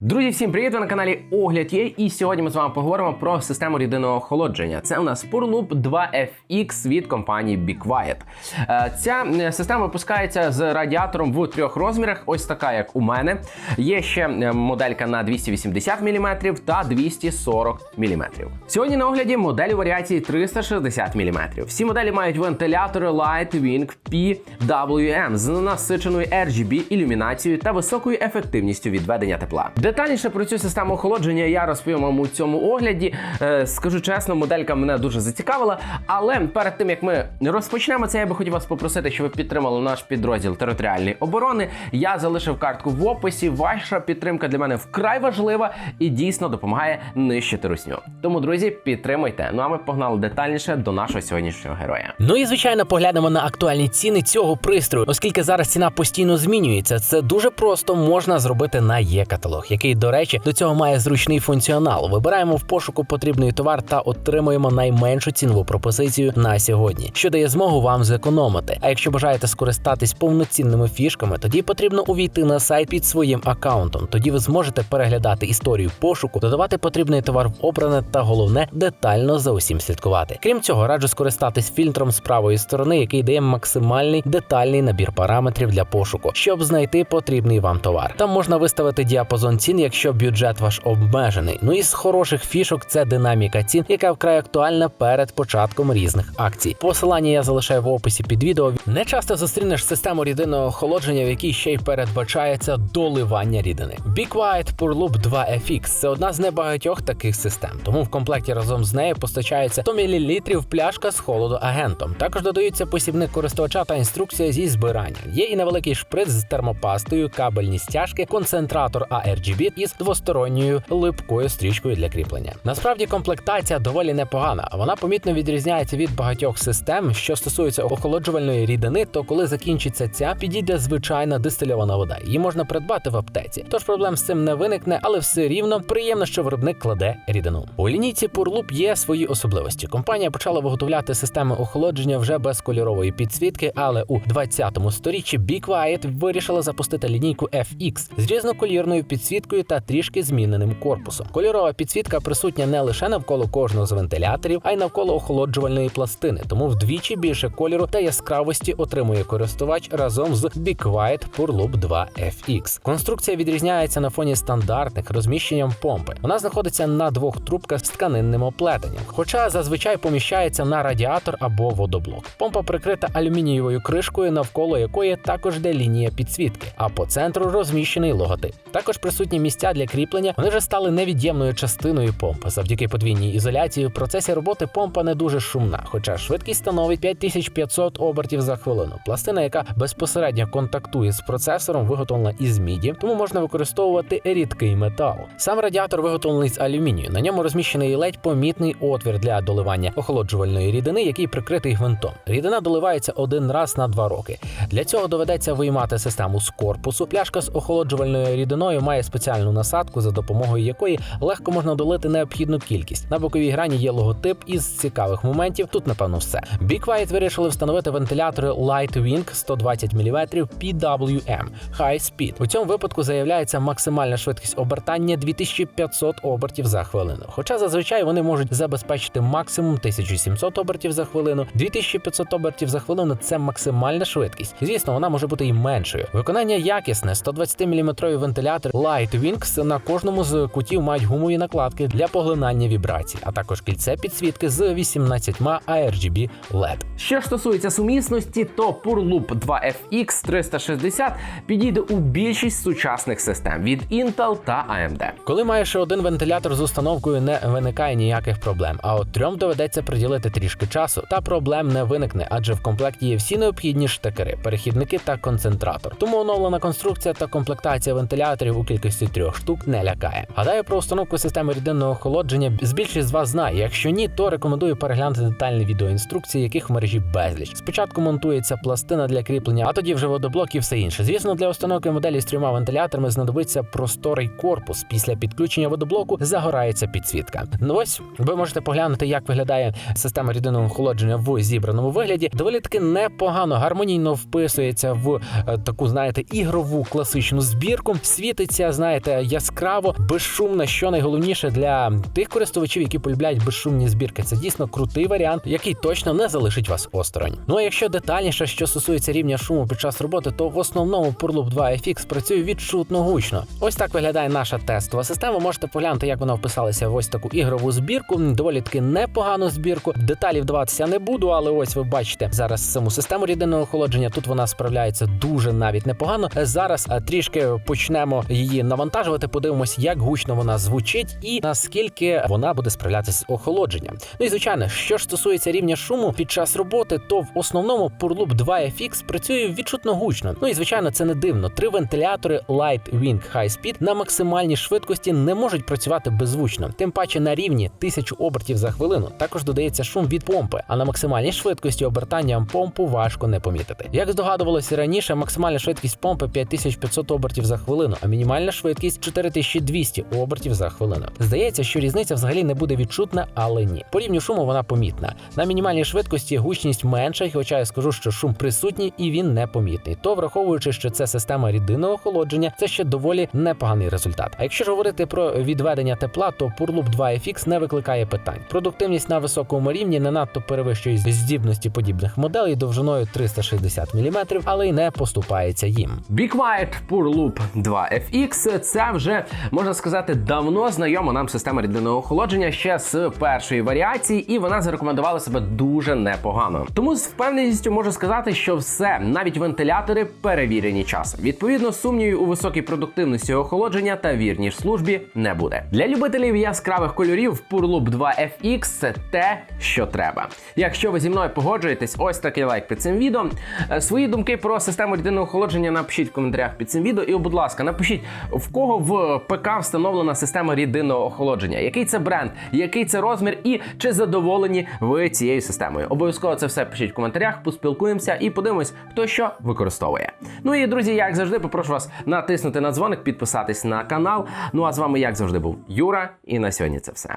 Друзі, всім привіт! Ви на каналі Огляд є. І сьогодні ми з вами поговоримо про систему рідинного охолодження. Це у нас Purloop 2FX від компанії Be. Е, Ця е, система випускається з радіатором в трьох розмірах, ось така, як у мене. Є ще е, моделька на 280 мм та 240 мм. Сьогодні на огляді моделі варіації 360 мм. Всі моделі мають вентилятори Lightwing PWM з насиченою RGB ілюмінацією та високою ефективністю відведення тепла. Детальніше про цю систему охолодження я розповім вам у цьому огляді. Е, скажу чесно, моделька мене дуже зацікавила. Але перед тим як ми розпочнемо це, я би хотів вас попросити, щоб ви підтримали наш підрозділ територіальної оборони. Я залишив картку в описі. Ваша підтримка для мене вкрай важлива і дійсно допомагає нищити русню. Тому, друзі, підтримуйте. Ну а ми погнали детальніше до нашого сьогоднішнього героя. Ну і звичайно поглянемо на актуальні ціни цього пристрою, оскільки зараз ціна постійно змінюється. Це дуже просто можна зробити на є-каталог, який, до речі, до цього має зручний функціонал. Вибираємо в пошуку потрібний товар та отримуємо найменшу цінову пропозицію на сьогодні, що дає змогу вам зекономити. А якщо бажаєте скористатись повноцінними фішками, тоді потрібно увійти на сайт під своїм аккаунтом. Тоді ви зможете переглядати історію пошуку, додавати потрібний товар в обране та головне детально за усім слідкувати. Крім цього, раджу скористатись фільтром з правої сторони, який дає максимальний детальний набір параметрів для пошуку, щоб знайти потрібний вам товар. Там можна виставити діапазон цін, якщо бюджет ваш обмежений. Ну і з хороших фішок це динаміка цін, яка вкрай актуальна перед початком різних акцій. Посилання я залишаю в описі під відео. Не часто зустрінеш систему рідинного охолодження, в якій ще й передбачається доливання рідини. Be Quiet Purloop 2FX – це одна з небагатьох таких систем. Тому в комплекті разом з нею постачається 100 мл пляшка з холодоагентом. Також додаються посібник користувача та інструкція зі збирання. Є і невеликий шприц з термопастою, кабельні стяжки, концентратор ARGB із двосторонньою липкою стрічкою для кріплення. Насправді комплектація доволі непогана, вона помітно відрізняється від багатьох систем, що стосуються охолоджувальної рідини. То коли закінчиться ця, підійде звичайна дистильована вода. Її можна придбати в аптеці. Тож проблем з цим не виникне, але все рівно приємно, що виробник кладе рідину. У лінійці Purloop є свої особливості. Компанія почала виготовляти системи охолодження вже без кольорової підсвітки, але у 20 сторіччі Be Quiet вирішила запустити лінійку FX з різноколірною підсвіткою та трішки зміненим корпусом. Кольорова підсвітка присутня не лише навколо кожного з вентиляторів, а й навколо охолоджувальної пластини, тому вдвічі більше кольору та яскравості отримує користувач разом з Be Quiet Purloop 2 FX. Конструкція відрізняється на фоні стандартних розміщенням помпи. Вона знаходиться на двох трубках з тканинним оплетенням, хоча зазвичай поміщається на радіатор або водоблок. Помпа прикрита алюмінієвою кришкою, навколо якої також йде лінія підсвітки, а по центру розміщений логотип. Також присутні місця для кріплення. Вони вже стали невід'ємною частиною помпи. Завдяки подвійній ізоляції в процесі роботи помпа не дуже шумна, хоча швидкість становить 5500 обертів за хвилину. Пластина, яка безпосередньо контактує з процесором, виготовлена із міді, тому можна використовувати рідкий метал. Сам радіатор виготовлений з алюмінію. На ньому розміщений ледь помітний отвір для доливання охолоджувальної рідини, який прикритий гвинтом. Рідина доливається один раз на два роки. Для цього доведеться виймати систему з корпусу. Пляшка з охолоджувальною рідиною має спеціальну насадку, за допомогою якої легко можна долити необхідну кількість. На боковій грані є логотип із цікавих моментів. Тут напевно все. Be Quiet вирішили встановити вентилятори Lightwing 120 мм PWM High Speed. У цьому випадку заявляється максимальна швидкість обертання 2500 обертів за хвилину. Хоча зазвичай вони можуть забезпечити максимум 1700 обертів за хвилину, 2500 обертів за хвилину це максимальна швидкість. Звісно, вона може бути і меншою. Виконання якісне 120 мм вентилятор Lightwings на кожному з кутів мають гумові накладки для поглинання вібрацій, а також кільце підсвітки з 18 ARGB LED. Що ж стосується сумісності, то Purloop 2FX 360 підійде у більшість сучасних систем від Intel та AMD. Коли маєш один вентилятор з установкою, не виникає ніяких проблем. А от трьом доведеться приділити трішки часу, та проблем не виникне, адже в комплекті є всі необхідні штекери, перехідники та концентратор. Тому оновлена конструкція та комплектація вентиляторів у кількості трьох штук не лякає. Гадаю про установку системи рідинного охолодження з з вас знає. Якщо ні, то рекомендую переглянути детальні відеоінструкції, яких в мережі безліч. Спочатку монтується пластина для кріплення, а тоді вже водоблок і все інше. Звісно, для установки моделі з трьома вентиляторами знадобиться просторий корпус. Після підключення водоблоку загорається підсвітка. Ну ось ви можете поглянути, як виглядає система рідинного охолодження в зібраному вигляді. Доволі таки непогано, гармонійно вписується в е, таку, знаєте, ігрову класичну збірку. Світиться, знаєте. Знаєте, яскраво, безшумно, що найголовніше для тих користувачів, які полюбляють безшумні збірки. Це дійсно крутий варіант, який точно не залишить вас осторонь. Ну а якщо детальніше, що стосується рівня шуму під час роботи, то в основному Purloop 2 FX працює відчутно гучно. Ось так виглядає наша тестова система. Можете поглянути, як вона вписалася в ось таку ігрову збірку. Доволі таки непогану збірку. Деталі вдаватися не буду, але ось ви бачите зараз саму систему рідинного охолодження. Тут вона справляється дуже навіть непогано. Зараз трішки почнемо її навантажувати. Подивимось, як гучно вона звучить і наскільки вона буде справлятися з охолодженням. Ну і звичайно, що ж стосується рівня шуму під час роботи, то в основному Purloop 2 FX працює відчутно гучно. Ну і звичайно, це не дивно. Три вентилятори Light Wing High Speed на максимальній швидкості не можуть працювати беззвучно. Тим паче на рівні 1000 обертів за хвилину. Також додається шум від помпи, а на максимальній швидкості обертання помпу важко не помітити. Як здогадувалося раніше, максимальна швидкість помпи 5500 обертів за хвилину, а мінімальна швидкість 4200 обертів за хвилину. Здається, що різниця взагалі не буде відчутна, але ні. По рівню шуму вона помітна. На мінімальній швидкості гучність менша, хоча я скажу, що шум присутній і він непомітний. То враховуючи, що це система рідинного охолодження, це ще доволі непоганий результат. А якщо ж говорити про відведення тепла, то Purloop 2 FX не викликає питань. Продуктивність на високому рівні не надто перевищує здібності подібних моделей довжиною 360 мм, але й не поступається їм. Be Quiet Purloop 2 FX – це вже можна сказати давно знайома нам система рідинного охолодження ще з першої варіації, і вона зарекомендувала себе дуже непогано. Тому з впевненістю можу сказати, що все, навіть вентилятори перевірені часом. Відповідно, сумнівів у високій продуктивності охолодження та вірній службі не буде. Для любителів яскравих кольорів Purloop 2 FX – це те, що треба. Якщо ви зі мною погоджуєтесь, ось такий лайк під цим відео. Е, Свої думки про систему рідинного охолодження напишіть в коментарях під цим відео. І, будь ласка, напишіть, в кого в ПК встановлена система рідинного охолодження, який це бренд, який це розмір, і чи задоволені ви цією системою. Обов'язково це все пишіть в коментарях, поспілкуємося і подивимось, хто що використовує. Ну і друзі, як завжди, попрошу вас натиснути на дзвоник, підписатись на канал. Ну а з вами, як завжди, був Юра, і на сьогодні це все.